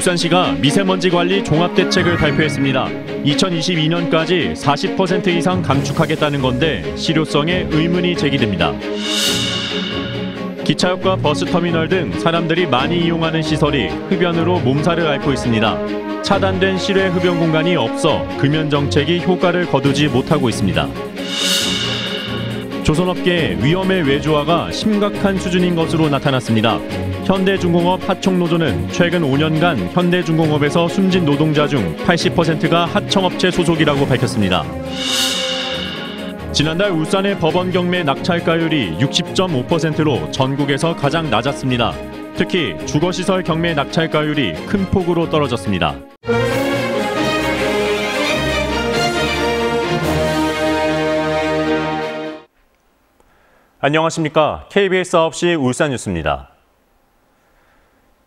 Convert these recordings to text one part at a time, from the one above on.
울산시가 미세먼지 관리 종합대책을 발표했습니다. 2022년까지 40% 이상 감축하겠다는 건데 실효성에 의문이 제기됩니다. 기차역과 버스터미널 등 사람들이 많이 이용하는 시설이 흡연으로 몸살을 앓고 있습니다. 차단된 실외 흡연 공간이 없어 금연 정책이 효과를 거두지 못하고 있습니다. 조선업계 위험의 외주화가 심각한 수준인 것으로 나타났습니다. 현대중공업 하청노조는 최근 5년간 현대중공업에서 숨진 노동자 중 80%가 하청업체 소속이라고 밝혔습니다. 지난달 울산의 법원 경매 낙찰가율이 60.5%로 전국에서 가장 낮았습니다. 특히 주거시설 경매 낙찰가율이 큰 폭으로 떨어졌습니다. 안녕하십니까. KBS 9시 울산 뉴스입니다.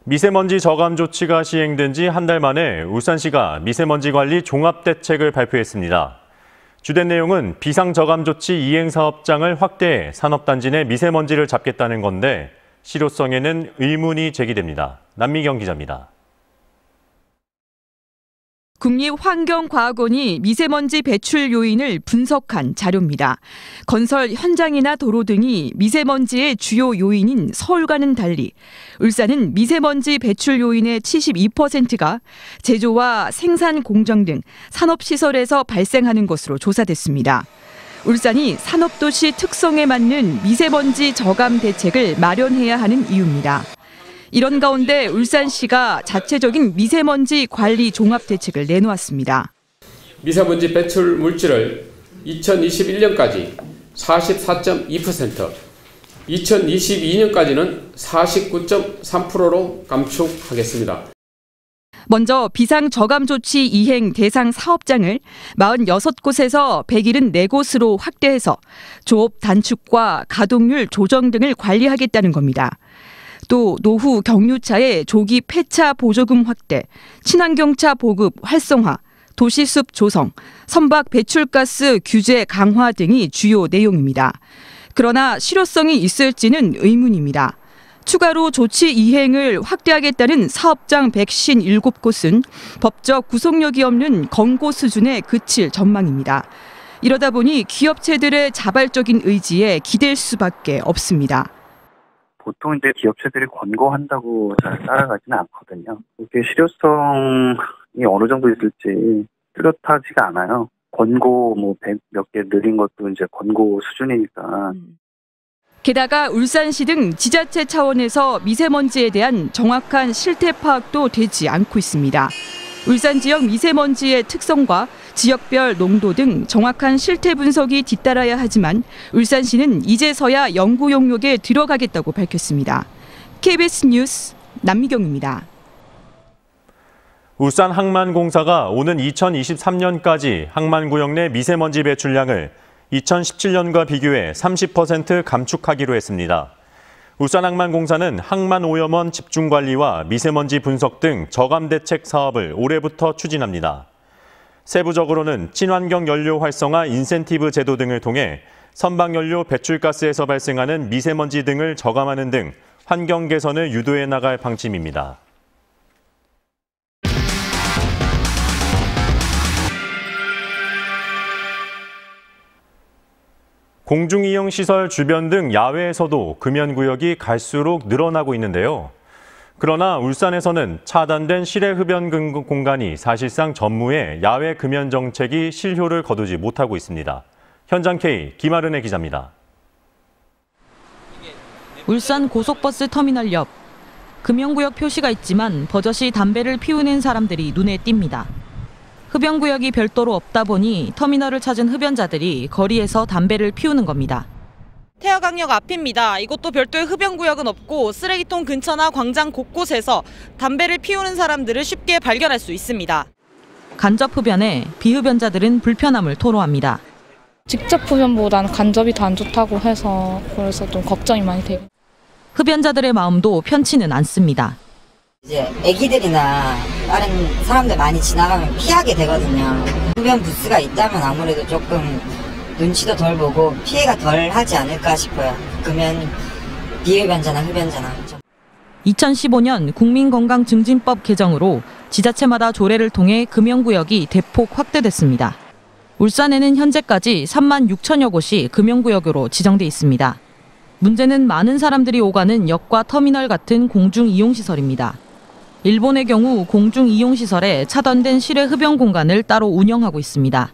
미세먼지 저감 조치가 시행된 지 한 달 만에 울산시가 미세먼지 관리 종합대책을 발표했습니다. 주된 내용은 비상저감 조치 이행 사업장을 확대해 산업단지 내 미세먼지를 잡겠다는 건데 실효성에는 의문이 제기됩니다. 남미경 기자입니다. 국립환경과학원이 미세먼지 배출 요인을 분석한 자료입니다. 건설 현장이나 도로 등이 미세먼지의 주요 요인인 서울과는 달리 울산은 미세먼지 배출 요인의 72%가 제조와 생산 공정 등 산업시설에서 발생하는 것으로 조사됐습니다. 울산이 산업도시 특성에 맞는 미세먼지 저감 대책을 마련해야 하는 이유입니다. 이런 가운데 울산시가 자체적인 미세먼지 관리 종합 대책을 내놓았습니다. 미세먼지 배출 물질을 2021년까지 44.2%, 2022년까지는 49.3%로 감축하겠습니다. 먼저 비상 저감 조치 이행 대상 사업장을 46곳에서 174곳으로 확대해서 조업 단축과 가동률 조정 등을 관리하겠다는 겁니다. 또 노후 경유차의 조기 폐차 보조금 확대, 친환경차 보급 활성화, 도시숲 조성, 선박 배출가스 규제 강화 등이 주요 내용입니다. 그러나 실효성이 있을지는 의문입니다. 추가로 조치 이행을 확대하겠다는 사업장 157곳은 법적 구속력이 없는 권고 수준에 그칠 전망입니다. 이러다 보니 기업체들의 자발적인 의지에 기댈 수밖에 없습니다. 보통 이제 기업체들이 권고한다고 잘 따라가지는 않거든요. 이게 실효성이 어느 정도 있을지 뚜렷하지가 않아요. 권고 뭐 몇 개 늘린 것도 이제 권고 수준이니까. 게다가 울산시 등 지자체 차원에서 미세먼지에 대한 정확한 실태 파악도 되지 않고 있습니다. 울산 지역 미세먼지의 특성과 지역별 농도 등 정확한 실태 분석이 뒤따라야 하지만 울산시는 이제서야 연구 용역에 들어가겠다고 밝혔습니다. KBS 뉴스 남미경입니다. 울산 항만공사가 오는 2023년까지 항만구역 내 미세먼지 배출량을 2017년과 비교해 30% 감축하기로 했습니다. 울산항만공사는 항만오염원 집중관리와 미세먼지 분석 등 저감 대책 사업을 올해부터 추진합니다. 세부적으로는 친환경 연료 활성화 인센티브 제도 등을 통해 선박연료 배출가스에서 발생하는 미세먼지 등을 저감하는 등 환경 개선을 유도해 나갈 방침입니다. 공중이용 시설 주변 등 야외에서도 금연구역이 갈수록 늘어나고 있는데요. 그러나 울산에서는 차단된 실외 흡연 공간이 사실상 전무해 야외 금연 정책이 실효를 거두지 못하고 있습니다. 현장 K 김아른의 기자입니다. 울산 고속버스 터미널 옆 금연구역 표시가 있지만 버젓이 담배를 피우는 사람들이 눈에 띕니다. 흡연구역이 별도로 없다 보니 터미널을 찾은 흡연자들이 거리에서 담배를 피우는 겁니다. 태화강역 앞입니다. 이곳도 별도의 흡연구역은 없고 쓰레기통 근처나 광장 곳곳에서 담배를 피우는 사람들을 쉽게 발견할 수 있습니다. 간접 흡연에 비흡연자들은 불편함을 토로합니다. 직접 흡연보다는 간접이 더 안 좋다고 해서 그래서 좀 걱정이 많이 되고. 흡연자들의 마음도 편치는 않습니다. 이제 애기들이나 다른 사람들 많이 지나가면 피하게 되거든요. 흡연 부스가 있다면 아무래도 조금 눈치도 덜 보고 피해가 덜 하지 않을까 싶어요. 그러면 비흡연자나 흡연자나. 2015년 국민건강증진법 개정으로 지자체마다 조례를 통해 금연구역이 대폭 확대됐습니다. 울산에는 현재까지 3만 6천여 곳이 금연구역으로 지정돼 있습니다. 문제는 많은 사람들이 오가는 역과 터미널 같은 공중이용시설입니다. 일본의 경우 공중이용시설에 차단된 실외 흡연 공간을 따로 운영하고 있습니다.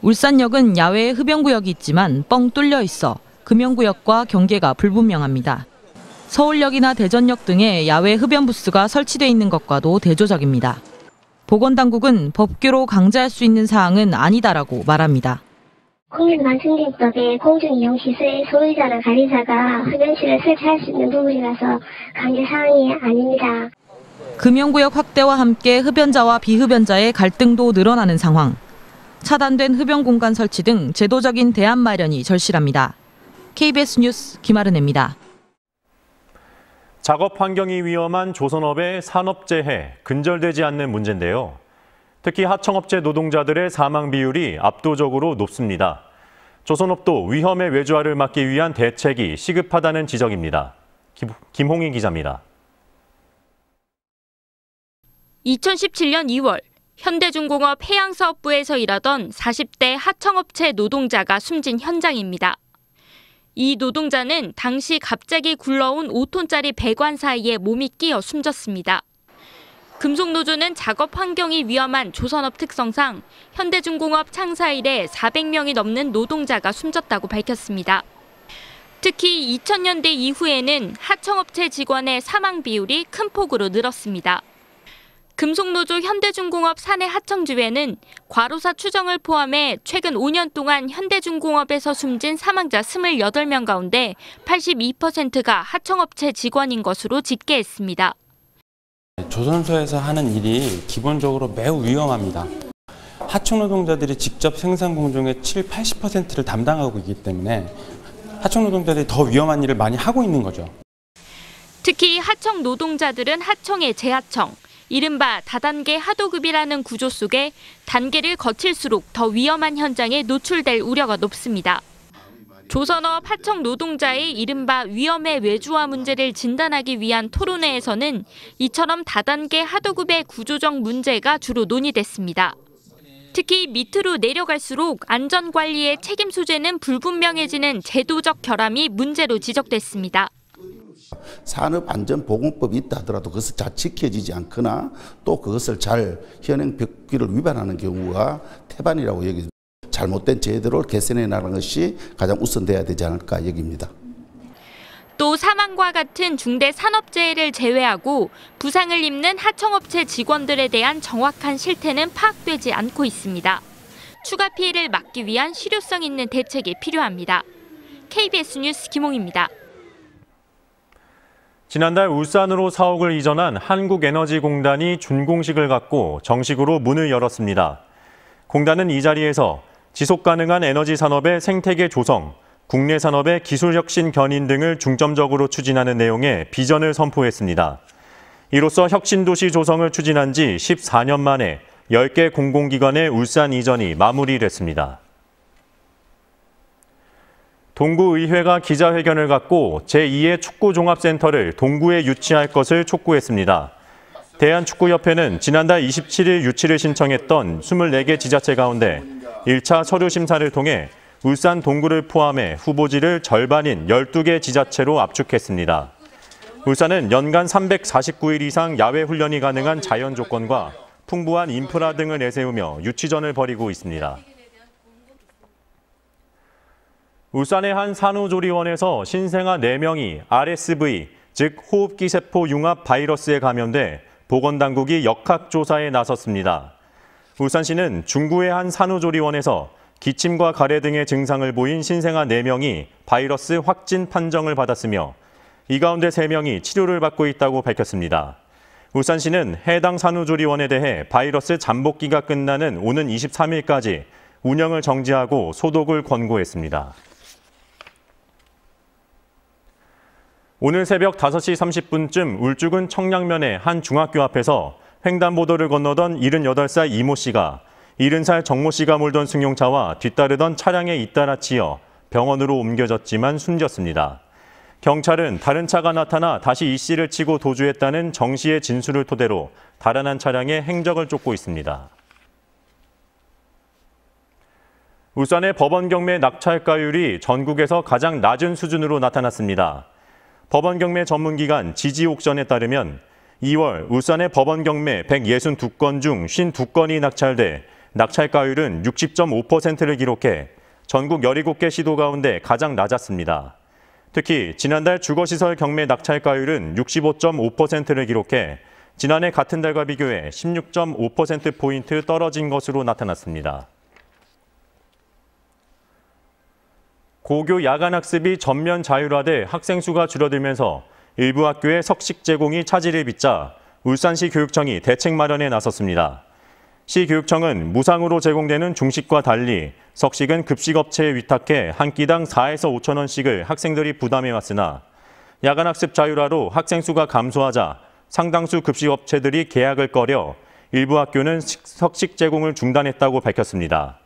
울산역은 야외에 흡연구역이 있지만 뻥 뚫려 있어 금연구역과 경계가 불분명합니다. 서울역이나 대전역 등에 야외 흡연 부스가 설치돼 있는 것과도 대조적입니다. 보건당국은 법규로 강제할 수 있는 사항은 아니다라고 말합니다. 국민만승진법에 공중이용시설 소유자나 관리자가 흡연실을 설치할 수 있는 부분이라서 강제 사항이 아닙니다. 금연구역 확대와 함께 흡연자와 비흡연자의 갈등도 늘어나는 상황. 차단된 흡연 공간 설치 등 제도적인 대안 마련이 절실합니다. KBS 뉴스 김아른입니다. 작업 환경이 위험한 조선업의 산업재해, 근절되지 않는 문제인데요. 특히 하청업체 노동자들의 사망 비율이 압도적으로 높습니다. 조선업도 위험의 외주화를 막기 위한 대책이 시급하다는 지적입니다. 김홍인 기자입니다. 2017년 2월 현대중공업 해양사업부에서 일하던 40대 하청업체 노동자가 숨진 현장입니다. 이 노동자는 당시 갑자기 굴러온 5톤짜리 배관 사이에 몸이 끼어 숨졌습니다. 금속노조는 작업 환경이 위험한 조선업 특성상 현대중공업 창사 이래 400명이 넘는 노동자가 숨졌다고 밝혔습니다. 특히 2000년대 이후에는 하청업체 직원의 사망 비율이 큰 폭으로 늘었습니다. 금속노조 현대중공업 사내 하청주회는 과로사 추정을 포함해 최근 5년 동안 현대중공업에서 숨진 사망자 28명 가운데 82%가 하청업체 직원인 것으로 집계했습니다. 조선소에서 하는 일이 기본적으로 매우 위험합니다. 하청 노동자들이 직접 생산 공정의 7, 80%를 담당하고 있기 때문에 하청 노동자들이 더 위험한 일을 많이 하고 있는 거죠. 특히 하청 노동자들은 하청의 재하청, 이른바 다단계 하도급이라는 구조 속에 단계를 거칠수록 더 위험한 현장에 노출될 우려가 높습니다. 조선업 하청 노동자의 이른바 위험의 외주화 문제를 진단하기 위한 토론회에서는 이처럼 다단계 하도급의 구조적 문제가 주로 논의됐습니다. 특히 밑으로 내려갈수록 안전관리의 책임 소재는 불분명해지는 제도적 결함이 문제로 지적됐습니다. 산업안전보건법이 있다 하더라도 그것을 잘 지켜지지 않거나 또 그것을 잘 현행 법규를 위반하는 경우가 태반이라고 여기 잘못된 제도를 개선해 나가는 것이 가장 우선돼야 되지 않을까 여깁니다. 또 사망과 같은 중대 산업재해를 제외하고 부상을 입는 하청업체 직원들에 대한 정확한 실태는 파악되지 않고 있습니다. 추가 피해를 막기 위한 실효성 있는 대책이 필요합니다. KBS 뉴스 김홍입니다. 지난달 울산으로 사옥을 이전한 한국에너지공단이 준공식을 갖고 정식으로 문을 열었습니다. 공단은 이 자리에서 지속 가능한 에너지 산업의 생태계 조성, 국내 산업의 기술 혁신 견인 등을 중점적으로 추진하는 내용의 비전을 선포했습니다. 이로써 혁신도시 조성을 추진한 지 14년 만에 10개 공공기관의 울산 이전이 마무리됐습니다. 동구의회가 기자회견을 갖고 제2의 축구종합센터를 동구에 유치할 것을 촉구했습니다. 대한축구협회는 지난달 27일 유치를 신청했던 24개 지자체 가운데 1차 서류 심사를 통해 울산 동구를 포함해 후보지를 절반인 12개 지자체로 압축했습니다. 울산은 연간 349일 이상 야외 훈련이 가능한 자연 조건과 풍부한 인프라 등을 내세우며 유치전을 벌이고 있습니다. 울산의 한 산후조리원에서 신생아 4명이 RSV, 즉 호흡기 세포 융합 바이러스에 감염돼 보건당국이 역학조사에 나섰습니다. 울산시는 중구의 한 산후조리원에서 기침과 가래 등의 증상을 보인 신생아 4명이 바이러스 확진 판정을 받았으며 이 가운데 3명이 치료를 받고 있다고 밝혔습니다. 울산시는 해당 산후조리원에 대해 바이러스 잠복기가 끝나는 오는 23일까지 운영을 정지하고 소독을 권고했습니다. 오늘 새벽 5시 30분쯤 울주군 청량면의 한 중학교 앞에서 횡단보도를 건너던 78살 이모 씨가 70살 정모 씨가 몰던 승용차와 뒤따르던 차량에 잇따라 치여 병원으로 옮겨졌지만 숨졌습니다. 경찰은 다른 차가 나타나 다시 이 씨를 치고 도주했다는 정 씨의 진술을 토대로 달아난 차량의 행적을 쫓고 있습니다. 울산의 법원 경매 낙찰가율이 전국에서 가장 낮은 수준으로 나타났습니다. 법원 경매 전문기관 지지옥션에 따르면 2월 울산의 법원 경매 162건 중 52건이 낙찰돼 낙찰가율은 60.5%를 기록해 전국 17개 시도 가운데 가장 낮았습니다. 특히 지난달 주거시설 경매 낙찰가율은 65.5%를 기록해 지난해 같은 달과 비교해 16.5%포인트 떨어진 것으로 나타났습니다. 고교 야간 학습이 전면 자율화돼 학생 수가 줄어들면서 일부 학교의 석식 제공이 차질을 빚자 울산시 교육청이 대책 마련에 나섰습니다. 시 교육청은 무상으로 제공되는 중식과 달리 석식은 급식업체에 위탁해 한 끼당 4에서 5천 원씩을 학생들이 부담해 왔으나 야간 학습 자율화로 학생 수가 감소하자 상당수 급식업체들이 계약을 꺼려 일부 학교는 석식 제공을 중단했다고 밝혔습니다.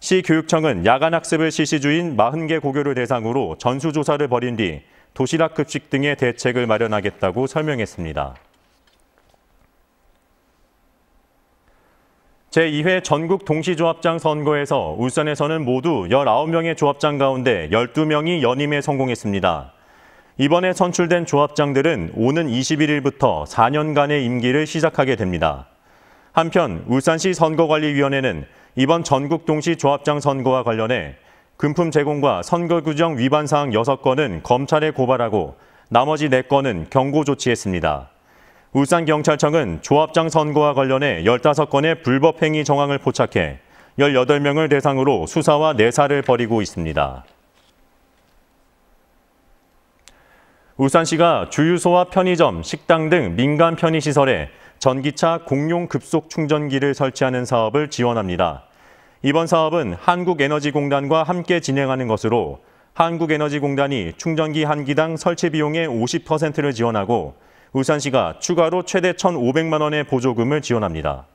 시 교육청은 야간 학습을 실시 중인 40개 고교를 대상으로 전수조사를 벌인 뒤 도시락 급식 등의 대책을 마련하겠다고 설명했습니다. 제2회 전국 동시조합장 선거에서 울산에서는 모두 19명의 조합장 가운데 12명이 연임에 성공했습니다. 이번에 선출된 조합장들은 오는 21일부터 4년간의 임기를 시작하게 됩니다. 한편 울산시 선거관리위원회는 이번 전국 동시 조합장 선거와 관련해 금품 제공과 선거 규정 위반 사항 6건은 검찰에 고발하고 나머지 4건은 경고 조치했습니다. 울산경찰청은 조합장 선거와 관련해 15건의 불법 행위 정황을 포착해 18명을 대상으로 수사와 내사를 벌이고 있습니다. 울산시가 주유소와 편의점, 식당 등 민간 편의시설에 전기차 공용 급속 충전기를 설치하는 사업을 지원합니다. 이번 사업은 한국에너지공단과 함께 진행하는 것으로 한국에너지공단이 충전기 한 기당 설치 비용의 50%를 지원하고 울산시가 추가로 최대 1,500만 원의 보조금을 지원합니다.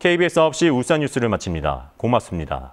KBS 9시 울산 뉴스를 마칩니다. 고맙습니다.